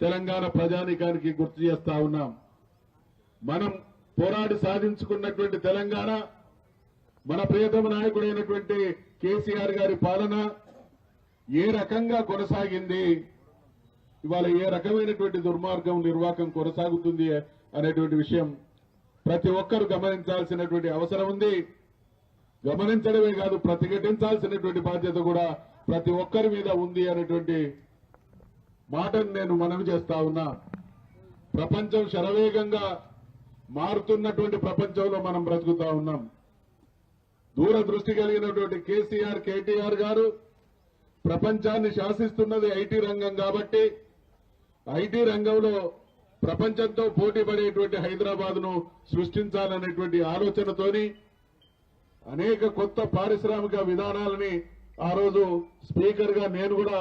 తెలంగాణ ప్రజానికానికి గుర్తు చేస్తా ఉన్నాం. మనం పోరాడి సాధించుకున్నటువంటి తెలంగాణ మన ప్రియతమ నాయకుడైనటువంటి కేసీఆర్ గారి పాలన ఏ రకంగా కొనసాగింది ఇవాళ ఏ రకమైనటువంటి దుర్మార్గం నిర్వాహకం కొనసాగుతుంది అనేటువంటి విషయం ప్రతి ఒక్కరు గమనించాల్సినటువంటి అవసరం ఉంది. గమనించడమే కాదు ప్రతిఘటించాల్సినటువంటి బాధ్యత కూడా ప్రతి ఒక్కరి మీద ఉంది అనేటువంటి మాటను నేను మనవి చేస్తా ఉన్నా. ప్రపంచం శరవేగంగా మారుతున్నటువంటి ప్రపంచంలో మనం బ్రతుకుతా ఉన్నాం. దూరదృష్టి కలిగినటువంటి కేసీఆర్ కేటీఆర్ గారు ప్రపంచాన్ని శాసిస్తున్నది ఐటీ రంగం కాబట్టి ఐటీ రంగంలో ప్రపంచంతో పోటీ పడేటువంటి హైదరాబాద్ను సృష్టించాలనేటువంటి ఆలోచనతోని అనేక కొత్త పారిశ్రామిక విధానాలని ఆ రోజు స్పీకర్గా నేను కూడా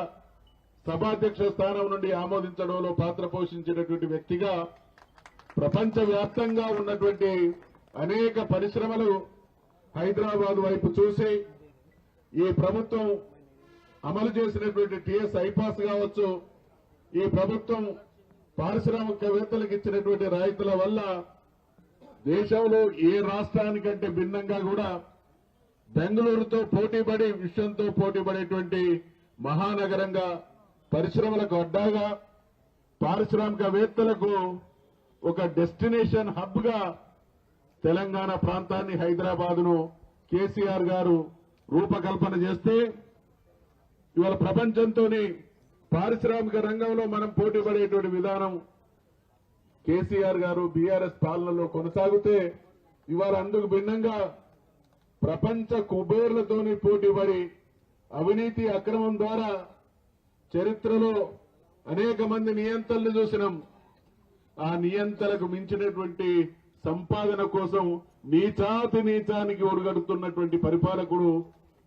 సభాధ్యక్ష స్థానం నుండి ఆమోదించడంలో పాత్ర పోషించేటటువంటి వ్యక్తిగా ప్రపంచ వ్యాప్తంగా ఉన్నటువంటి అనేక పరిశ్రమలు హైదరాబాద్ వైపు చూసి ఈ ప్రభుత్వం అమలు చేసినటువంటి టీఎస్ ఐపాస్ కావచ్చు ఈ ప్రభుత్వం పారిశ్రామికవేత్తలకు ఇచ్చినటువంటి రాయితీల వల్ల దేశంలో ఏ రాష్ట్రానికంటే భిన్నంగా కూడా బెంగళూరుతో పోటీపడి విశ్వంతో పోటీపడేటువంటి మహానగరంగా పరిశ్రమలకు అడ్డాగా పారిశ్రామికవేత్తలకు ఒక డెస్టినేషన్ హబ్గా తెలంగాణ ప్రాంతాన్ని హైదరాబాద్ను కేసీఆర్ గారు రూపకల్పన చేస్తే ఇవాళ ప్రపంచంతోని పారిశ్రామిక రంగంలో మనం పోటీ పడేటువంటి విధానం కేసీఆర్ గారు బీఆర్ఎస్ పాలనలో కొనసాగితే ఇవాళ అందుకు భిన్నంగా ప్రపంచ కుబేర్లతోని పోటీపడి అవినీతి అక్రమం ద్వారా చరిత్రలో అనేక మంది నియంతలను చూసినాం. ఆ నియంతలకు మించినటువంటి సంపాదన కోసం నీచాతి నీచానికి ఒడుగడుతున్నటువంటి పరిపాలకుడు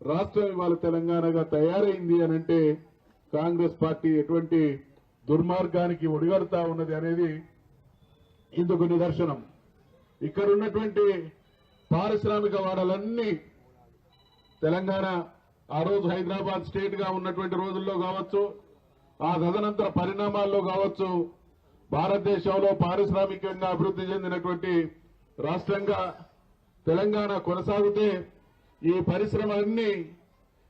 రాష్ట్రం ఇవాళ తెలంగాణగా తయారైంది అనంటే కాంగ్రెస్ పార్టీ ఎటువంటి దుర్మార్గానికి ఒడిగడుతా ఉన్నది అనేది ఇందుకు నిదర్శనం. ఇక్కడ ఉన్నటువంటి పారిశ్రామిక వాడలన్నీ తెలంగాణ ఆ రోజు హైదరాబాద్ స్టేట్గా ఉన్నటువంటి రోజుల్లో కావచ్చు ఆ తదనంతర పరిణామాల్లో కావచ్చు భారతదేశంలో పారిశ్రామికంగా అభివృద్ధి చెందినటువంటి రాష్ట్రంగా తెలంగాణ కొనసాగితే ఈ పరిశ్రమలన్నీ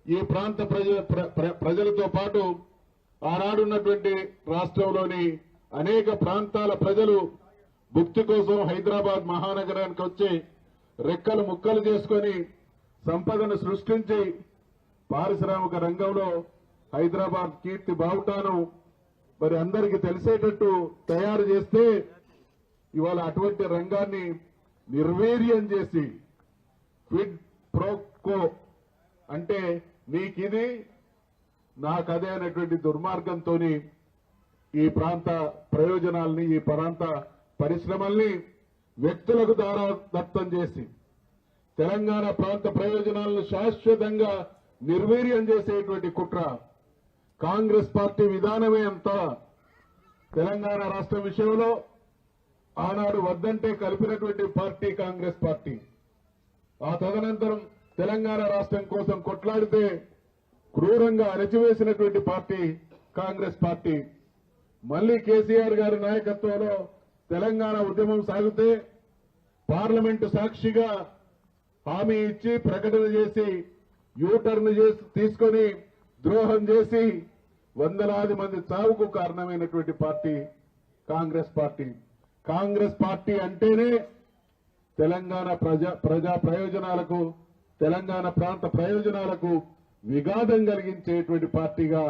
ఈ ప్రాంత ప్రజ ప్ర- ప్ర- ప్రజలతో పాటు ఆనాడున్నటువంటి రాష్ట్రంలోని అనేక ప్రాంతాల ప్రజలు భుక్తి కోసం హైదరాబాద్ మహానగరానికి వచ్చి రెక్కలు ముక్కలు చేసుకొని సంపదను సృష్టించి పారిశ్రామిక రంగంలో హైదరాబాద్ కీర్తి బావుటాను. మరి అందరికీ తెలిసేటట్టు తయారు చేస్తే ఇవాళ అటువంటి రంగాన్ని నిర్వీర్యం చేసి క్విడ్ ప్రోకో అంటే నీకిది నాకదే అనేటువంటి దుర్మార్గంతో ఈ ప్రాంత ప్రయోజనాల్ని ఈ ప్రాంత పరిశ్రమల్ని వ్యక్తులకు దారాదత్తం చేసి తెలంగాణ ప్రాంత ప్రయోజనాలను శాశ్వతంగా నిర్వీర్యం చేసేటువంటి కుట్ర కాంగ్రెస్ పార్టీ విధానమే అంత తెలంగాణ రాష్ట్రం విషయంలో ఆనాడు వద్దంటే కలిపినటువంటి పార్టీ కాంగ్రెస్ పార్టీ. ఆ తదనంతరం తెలంగాణ రాష్ట్రం కోసం కొట్లాడితే క్రూరంగా అణచివేసినటువంటి పార్టీ కాంగ్రెస్ పార్టీ. మళ్ళీ కేసీఆర్ గారి నాయకత్వంలో తెలంగాణ ఉద్యమం సాగితే పార్లమెంటు సాక్షిగా హామీ ఇచ్చి ప్రకటన చేసి యూటర్న్ చేసి తీసుకొని ద్రోహం చేసి వందలాది మంది చావుకు కారణమైనటువంటి party Congress party. Congress party అంటేనే తెలంగాణ ప్రజా ప్రజా ప్రయోజనాలకు తెలంగాణ ప్రాంత ప్రయోజనాలకు విఘాతం కలిగించేటువంటి పార్టీగా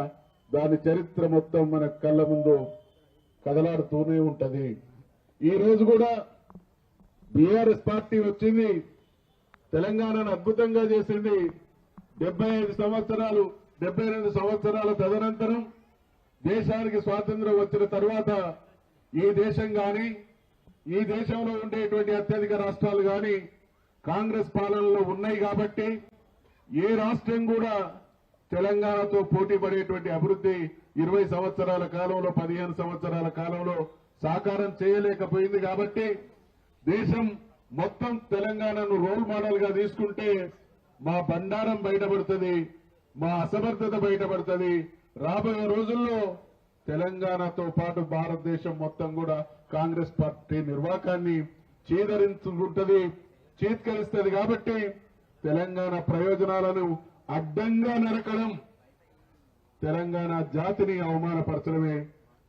దాని చరిత్ర మొత్తం మన కళ్ళ ముందు కదలాడుతూనే ఉంటది. ఈ రోజు కూడా బీఆర్ఎస్ పార్టీ వచ్చింది తెలంగాణను అద్భుతంగా చేసింది డెబ్బై ఐదు సంవత్సరాలు డెబ్బై రెండు సంవత్సరాల తదనంతరం దేశానికి స్వాతంత్రం వచ్చిన తర్వాత ఈ దేశం గాని ఈ దేశంలో ఉండేటువంటి అత్యధిక రాష్ట్రాలు గాని కాంగ్రెస్ పాలనలో ఉన్నాయి కాబట్టి ఏ రాష్ట్రం కూడా తెలంగాణతో పోటీ పడేటువంటి అభివృద్ధి ఇరవై సంవత్సరాల కాలంలో పదిహేను సంవత్సరాల కాలంలో సాకారం చేయలేకపోయింది కాబట్టి దేశం మొత్తం తెలంగాణను రోల్ మోడల్గా తీసుకుంటే మా బండారం బయటపడుతుంది మా అసమర్థత బయటపడుతుంది. రాబోయే రోజుల్లో తెలంగాణతో పాటు భారతదేశం మొత్తం కూడా కాంగ్రెస్ పార్టీ నిర్వాకాన్ని చేదరించుకుంటది చీత్కరిస్తుంది కాబట్టి తెలంగాణ ప్రయోజనాలను అడ్డంగా నరకడం తెలంగాణ జాతిని అవమానపరచడమే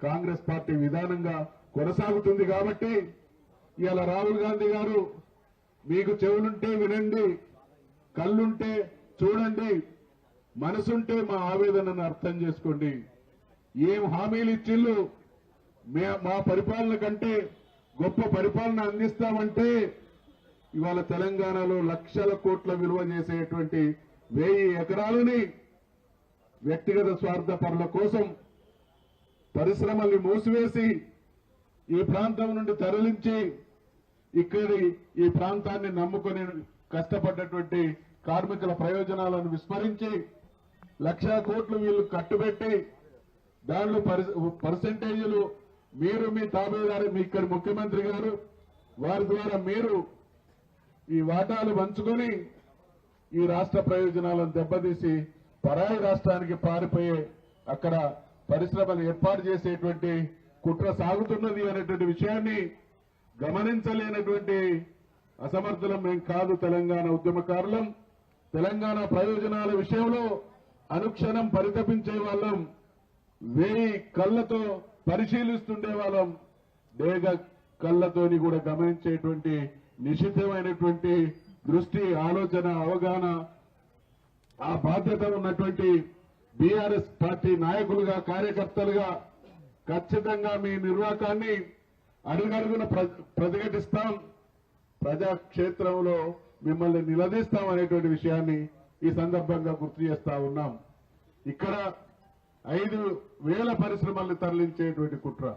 కాంగ్రెస్ పార్టీ విధానంగా కొనసాగుతుంది కాబట్టి ఇవాళ రాహుల్ గాంధీ గారు మీకు చెవులుంటే వినండి. కళ్ళుంటే చూడండి మనసుంటే మా ఆవేదనను అర్థం చేసుకోండి. ఏం హామీలు ఇచ్చిళ్ళు? మా పరిపాలన కంటే గొప్ప పరిపాలన అందిస్తామంటే ఇవాళ తెలంగాణలో లక్షల కోట్ల విలువ చేసేటువంటి వెయ్యి ఎకరాలని వ్యక్తిగత స్వార్థ పనుల కోసం పరిశ్రమల్ని మూసివేసి ఈ ప్రాంతం నుండి తరలించి ఇక్కడి ఈ ప్రాంతాన్ని నమ్ముకొని కష్టపడ్డటువంటి కార్మికుల ప్రయోజనాలను విస్మరించి లక్షా కోట్లు వీళ్ళు కట్టుబెట్టి దానిలో పర్సంటేజీలు మీరు మీ తాబేదారు మీ ఇక్కడ ముఖ్యమంత్రి గారు వారి ద్వారా మీరు ఈ వాటాలు పంచుకొని ఈ రాష్ట్ర ప్రయోజనాలను దెబ్బతీసి పరాయి రాష్ట్రానికి పారిపోయే అక్కడ పరిశ్రమలు ఏర్పాటు చేసేటువంటి కుట్ర సాగుతున్నది అనేటువంటి విషయాన్ని గమనించలేనటువంటి అసమర్థులం మేం కాదు తెలంగాణ ఉద్యమకారులం. తెలంగాణ ప్రయోజనాల విషయంలో అనుక్షణం పరితపించే వాళ్ళం వేయి కళ్ళతో పరిశీలిస్తుండే వాళ్ళం. డేగ కళ్ళతోని కూడా గమనించేటువంటి నిశ్చితమైనటువంటి దృష్టి ఆలోచన అవగాహన ఆ బాధ్యత ఉన్నటువంటి బీఆర్ఎస్ పార్టీ నాయకులుగా కార్యకర్తలుగా ఖచ్చితంగా మీ నిర్వాకాన్ని అడుగడుగున ప్ర- ప్రతిఘటిస్తాం. ప్రజాక్షేత్రంలో మిమ్మల్ని నిలదీస్తాం అనేటువంటి విషయాన్ని ఈ సందర్భంగా గుర్తు చేస్తా ఉన్నాం. ఇక్కడ ఐదు వేల పరిశ్రమల్ని తరలించేటువంటి కుట్ర.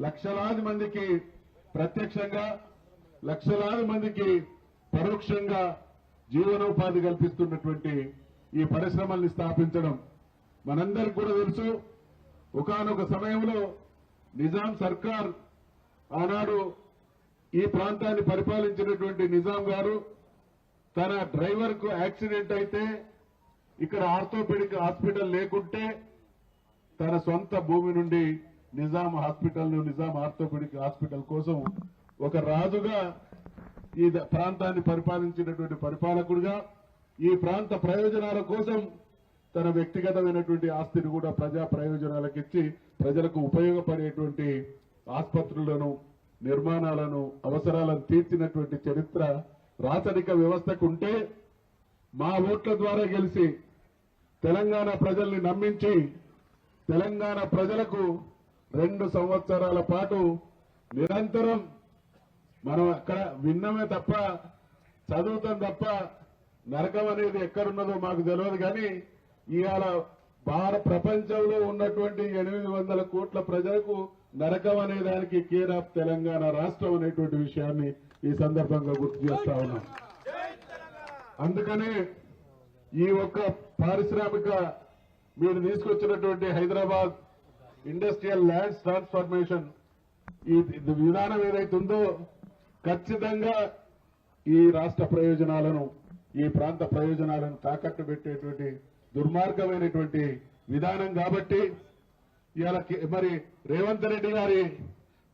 లక్షలాది మందికి ప్రత్యక్షంగా లక్షలాది మందికి పరోక్షంగా జీవనోపాధి కల్పిస్తున్నటువంటి ఈ పరిశ్రమల్ని స్థాపించడం మనందరికి కూడా తెలుసు. ఒకానొక సమయంలో నిజాం సర్కార్ ఆనాడు ఈ ప్రాంతాన్ని పరిపాలించినటువంటి నిజాం గారు తన డ్రైవర్కు యాక్సిడెంట్ అయితే ఇక్కడ ఆర్థోపెడిక్ హాస్పిటల్ లేకుంటే తన సొంత భూమి నుండి Nizam hospital Nizam orthopaedic hospital కోసం ఒక రాజుగా ఈ ద- ప్రాంతాన్ని పరిపాలించినటువంటి పరిపాలకుడిగా ఈ ప్రాంత ప్రయోజనాల కోసం తన వ్యక్తిగతమైనటువంటి ఆస్తిని కూడా ప్రజా ప్రయోజనాలకు ఇచ్చి ప్రజలకు ఉపయోగపడేటువంటి ఆసుపత్రులను నిర్మాణాలను అవసరాలను తీర్చినటువంటి చరిత్ర రాచరిక వ్యవస్థకు ఉంటే మా ఓట్ల ద్వారా గెలిచి తెలంగాణ ప్రజల్ని నమ్మించి తెలంగాణ ప్రజలకు రెండు సంవత్సరాల పాటు నిరంతరం మనం అక్కడ విన్నమే తప్ప చదువుతాం తప్ప నరకం అనేది ఎక్కడున్నదో మాకు తెలియదు కానీ ఇవాళ భారత ప్రపంచంలో ఉన్నటువంటి ఎనిమిది వందల కోట్ల ప్రజలకు నరకం అనే దానికి కేర్ ఆఫ్ తెలంగాణ రాష్ట్రం అనేటువంటి విషయాన్ని ఈ సందర్భంగా గుర్తు చేస్తా ఉన్నాం. అందుకనే ఈ ఒక్క పారిశ్రామిక మీరు తీసుకొచ్చినటువంటి హైదరాబాద్ ఇండస్ట్రియల్ ల్యాండ్స్ ట్రాన్స్ఫర్మేషన్ ఈ ఇది విధానం ఏదైతే ఉందో ఖచ్చితంగా ఈ రాష్ట్ర ప్రయోజనాలను ఈ ప్రాంత ప్రయోజనాలను తాకట్టు పెట్టేటువంటి దుర్మార్గమైనటువంటి విధానం కాబట్టి ఇవాళ మరి రేవంత్ రెడ్డి గారి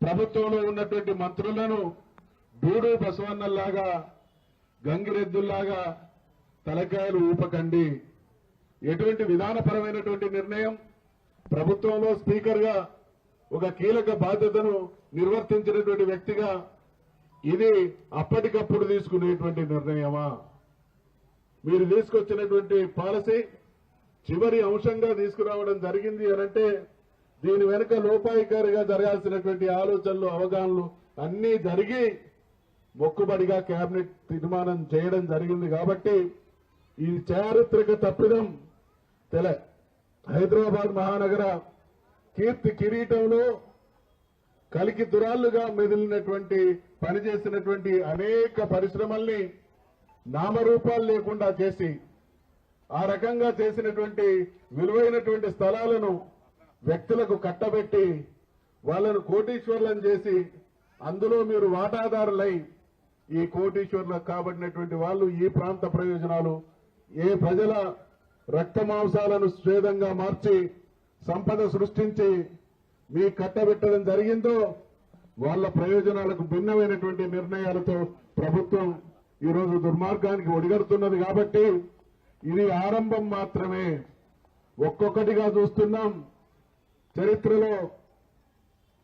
ప్రభుత్వంలో ఉన్నటువంటి మంత్రులను డూడు బసవన్నల్లాగా గంగిరెద్దుల్లాగా తలకాయలు ఊపకండి. ఎటువంటి విధానపరమైనటువంటి నిర్ణయం ప్రభుత్వంలో స్పీకర్గా ఒక కీలక బాధ్యతను నిర్వర్తించినటువంటి వ్యక్తిగా ఇది అప్పటికప్పుడు తీసుకునేటువంటి నిర్ణయమా? మీరు తీసుకొచ్చినటువంటి పాలసీ చివరి అంశంగా తీసుకురావడం జరిగింది అనంటే దీని వెనుక లోపాయికారిగా జరగాల్సినటువంటి ఆలోచనలు అవగాహనలు అన్నీ జరిగి మొక్కుబడిగా కేబినెట్ తీర్మానం చేయడం జరిగింది కాబట్టి ఈ చారిత్రక తప్పిదం తెల హైదరాబాద్ మహానగర కీర్తి కిరీటంలో కలికి దురాళ్ళుగా మెదిలినటువంటి పనిచేసినటువంటి అనేక పరిశ్రమల్ని నామరూపాలు లేకుండా చేసి ఆ రకంగా చేసినటువంటి విలువైనటువంటి స్థలాలను వ్యక్తులకు కట్టబెట్టి వాళ్ళను కోటీశ్వర్లను చేసి అందులో మీరు వాటాదారులై ఈ కోటీశ్వర్లకు కాబడినటువంటి వాళ్ళు ఈ ప్రాంత ప్రయోజనాలు ఏ ప్రజల రక్త మాంసాలను స్వేదంగా మార్చి సంపద సృష్టించి మీ కట్టబెట్టడం జరిగిందో వాళ్ళ ప్రయోజనాలకు భిన్నమైనటువంటి నిర్ణయాలతో ప్రభుత్వం ఈరోజు దుర్మార్గానికి ఒడిగడుతున్నది కాబట్టి ఇది ఆరంభం మాత్రమే. ఒక్కొక్కటిగా చూస్తున్నాం. చరిత్రలో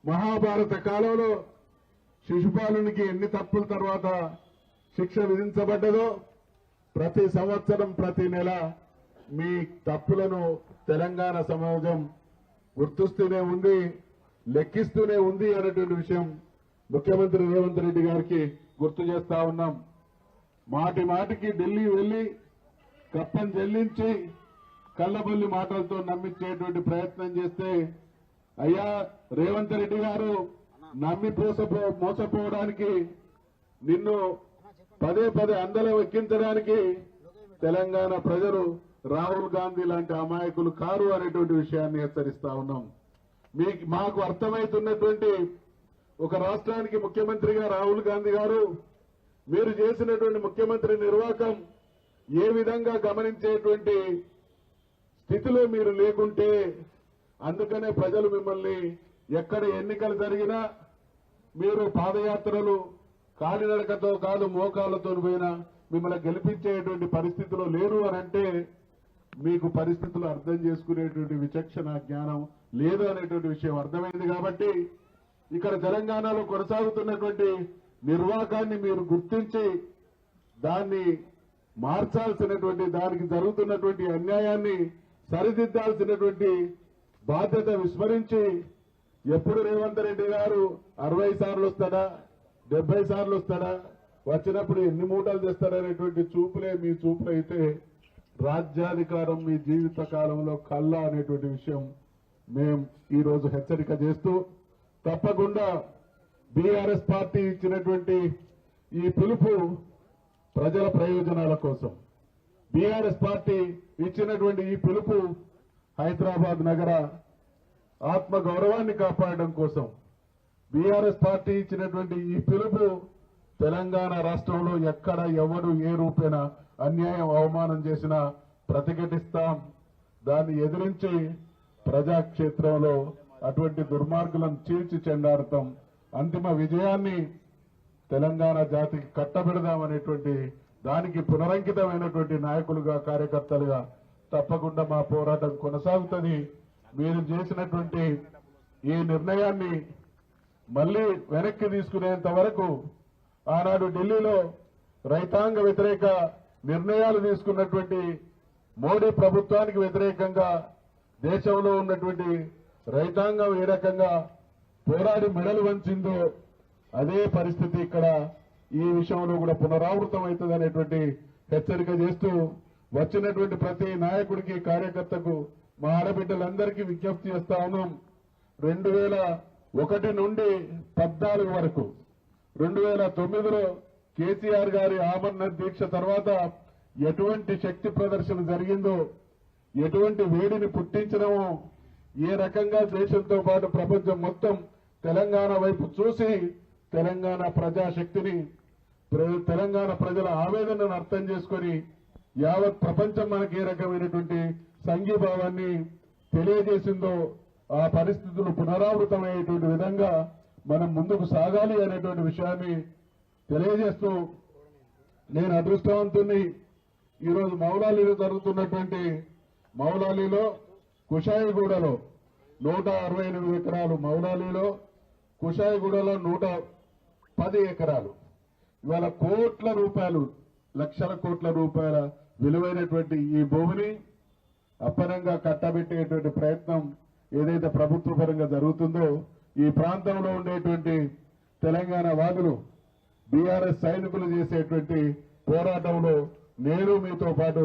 మహాభారత కాలంలో శిశుపాలునికి ఎన్ని తప్పుల తర్వాత శిక్ష విధించబడ్డదో ప్రతి సంవత్సరం ప్రతి నెల మీ తప్పులను తెలంగాణ సమాజం గుర్తుస్తూనే ఉంది లెక్కిస్తూనే ఉంది అనేటువంటి విషయం ముఖ్యమంత్రి రేవంత్ రెడ్డి గారికి గుర్తు చేస్తా ఉన్నాం. మాటి మాటికి ఢిల్లీ వెళ్ళి కప్పం చెల్లించి కళ్ళబొల్లి మాటలతో నమ్మించేటువంటి ప్రయత్నం చేస్తే అయ్యా రేవంత్ రెడ్డి గారు నమ్మి పోసపో మోసపోవడానికి నిన్ను పదే పదే అందలో ఎక్కించడానికి తెలంగాణ ప్రజలు రాహుల్ గాంధీ లాంటి అమాయకులు కారు అనేటువంటి విషయాన్ని హెచ్చరిస్తా ఉన్నాం. మీకు మాకు అర్థమవుతున్నటువంటి ఒక రాష్ట్రానికి ముఖ్యమంత్రిగా రాహుల్ గాంధీ గారు మీరు చేసినటువంటి ముఖ్యమంత్రి నిర్వాహకం ఏ విధంగా గమనించేటువంటి స్థితిలో మీరు లేకుంటే అందుకనే ప్రజలు మిమ్మల్ని ఎక్కడ ఎన్నికలు జరిగినా మీరు పాదయాత్రలు కాలినడకతో కాదు మోకాలతో పోయినా మిమ్మల్ని గెలిపించేటువంటి పరిస్థితిలో లేరు అని అంటే మీకు పరిస్థితులు అర్థం చేసుకునేటువంటి విచక్షణ జ్ఞానం లేదు అనేటువంటి విషయం అర్థమైంది కాబట్టి ఇక్కడ తెలంగాణలో కొనసాగుతున్నటువంటి నిర్వాహకాన్ని మీరు గుర్తించి దాన్ని మార్చాల్సినటువంటి దానికి జరుగుతున్నటువంటి అన్యాయాన్ని సరిదిద్దాల్సినటువంటి బాధ్యత విస్మరించి ఎప్పుడు రేవంత్ రెడ్డి గారు అరవై సార్లు వస్తాడా డెబ్బై సార్లు వస్తాడా వచ్చినప్పుడు ఎన్ని మూటలు తెస్తాడనేటువంటి చూపులే మీ చూపులైతే రాజ్యాధికారం మీ జీవిత కాలంలో కల్లా అనేటువంటి విషయం మేం ఈరోజు హెచ్చరిక చేస్తూ తప్పకుండా బీఆర్ఎస్ పార్టీ ఇచ్చినటువంటి ఈ పిలుపు ప్రజల ప్రయోజనాల కోసం. బీఆర్ఎస్ పార్టీ ఇచ్చినటువంటి ఈ పిలుపు హైదరాబాద్ నగర ఆత్మ గౌరవాన్ని కాపాడడం కోసం బీఆర్ఎస్ పార్టీ ఇచ్చినటువంటి ఈ పిలుపు తెలంగాణ రాష్ట్రంలో ఎక్కడ ఎవరు ఏ రూపేణ అన్యాయం అవమానం చేసినా ప్రతిఘటిస్తాం. దాన్ని ఎదిరించి ప్రజాక్షేత్రంలో అటువంటి దుర్మార్గులను చీల్చి చెండాడతాం. అంతిమ విజయాన్ని తెలంగాణ జాతికి కట్టబెడదామనేటువంటి దానికి పునరంకితమైనటువంటి నాయకులుగా కార్యకర్తలుగా తప్పకుండా మా పోరాటం కొనసాగుతుంది. మీరు చేసినటువంటి ఈ నిర్ణయాన్ని మళ్ళీ వెనక్కి తీసుకునేంత వరకు ఆనాడు ఢిల్లీలో రైతాంగ వ్యతిరేక నిర్ణయాలు తీసుకున్నటువంటి మోడీ ప్రభుత్వానికి వ్యతిరేకంగా దేశంలో ఉన్నటువంటి రైతాంగం ఏ రకంగా పోరాడి మెడలు వంచిందో అదే పరిస్థితి ఇక్కడ ఈ విషయంలో కూడా పునరావృతం అవుతుంది అనేటువంటి హెచ్చరిక చేస్తూ వచ్చినటువంటి ప్రతి నాయకుడికి కార్యకర్తకు మా ఆడబిడ్డలందరికీ విజ్ఞప్తి చేస్తా ఉన్నాం. రెండు వేల ఒకటి నుండి పద్నాలుగు వరకు. రెండు వేల తొమ్మిదిలో కేసీఆర్ గారి ఆమరణ దీక్ష తర్వాత ఎటువంటి శక్తి ప్రదర్శన జరిగిందో ఎటువంటి వేడిని పుట్టించడమో ఏ రకంగా దేశంతో పాటు ప్రపంచం మొత్తం తెలంగాణ వైపు చూసి తెలంగాణ ప్రజాశక్తిని తెలంగాణ ప్రజల ఆవేదనను అర్థం చేసుకొని యావత్ ప్రపంచం మనకి ఏ రకమైనటువంటి సంఘీభావాన్ని తెలియజేసిందో ఆ పరిస్థితులు పునరావృతమయ్యేటువంటి విధంగా మనం ముందుకు సాగాలి అనేటువంటి విషయాన్ని తెలియజేస్తూ నేను అదృష్టవంతుని ఈరోజు మౌలాలీలో జరుగుతున్నటువంటి మౌలాలీలో కుషాయిగూడలో నూట అరవై ఎనిమిది ఎకరాలు మౌలాలీలో కుషాయిగూడలో నూట పది ఎకరాలు. ఇవాళ కోట్ల రూపాయలు లక్షల కోట్ల రూపాయల విలువైనటువంటి ఈ భూమిని అప్పనంగా కట్టబెట్టేటువంటి ప్రయత్నం ఏదైతే ప్రభుత్వ పరంగా జరుగుతుందో ఈ ప్రాంతంలో ఉండేటువంటి తెలంగాణ వాదులు బీఆర్ఎస్ సైనికులు చేసేటువంటి పోరాటంలో నేను మీతో పాటు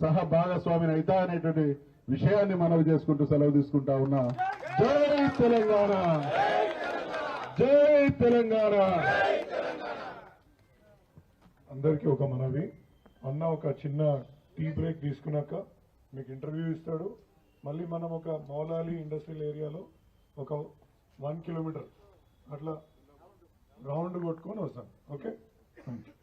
సహ భాగస్వామిని అయితా అనేటువంటి విషయాన్ని మనవి చేసుకుంటూ సెలవు తీసుకుంటా ఉన్నా. జై తెలంగాణ! జై తెలంగాణ. అందరికీ ఒక మనవి. అన్న ఒక చిన్న టీ బ్రేక్ తీసుకున్నాక మీకు ఇంటర్వ్యూ ఇస్తాడు. మళ్ళీ మనం ఒక మౌలాలి ఇండస్ట్రియల్ ఏరియాలో ఒక వన్ కిలోమీటర్ అట్లా రౌండ్ కొట్టుకొని వస్తాం. ఓకే? Thank you